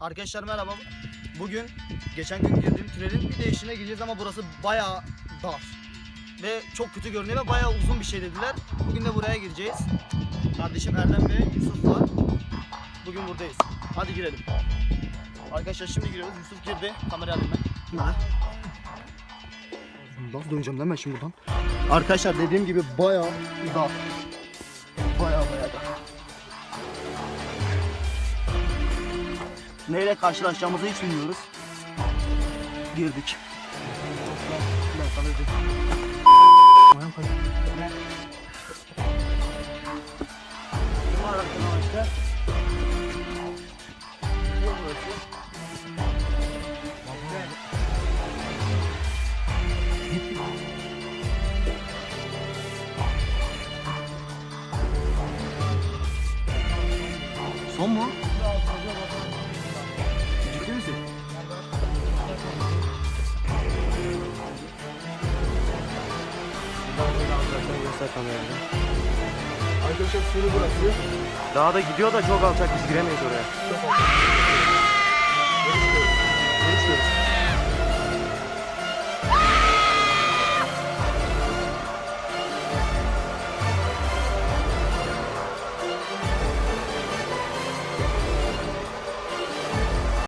Arkadaşlar merhaba. Bugün geçen gün girdiğim tünelin bir değişine gideceğiz ama burası bayağı dar. Ve çok kötü görünüyor ve bayağı uzun bir şey dediler. Bugün de buraya gireceğiz. Kardeşim Erdem ve Yusuf var. Bugün buradayız. Hadi girelim. Arkadaşlar şimdi giriyoruz. Yusuf girdi. Kamerayı alayım ben. Nasıl döneceğim lan ben şimdi buradan? Arkadaşlar dediğim gibi bayağı dar. Bayağı bayağı dar. Neyle karşılaşacağımızı hiç bilmiyoruz. Girdik. Ben sana Arkadaşlar sürü burası. Daha da gidiyor da çok alçak biz giremeyiz oraya. Görüşürüz.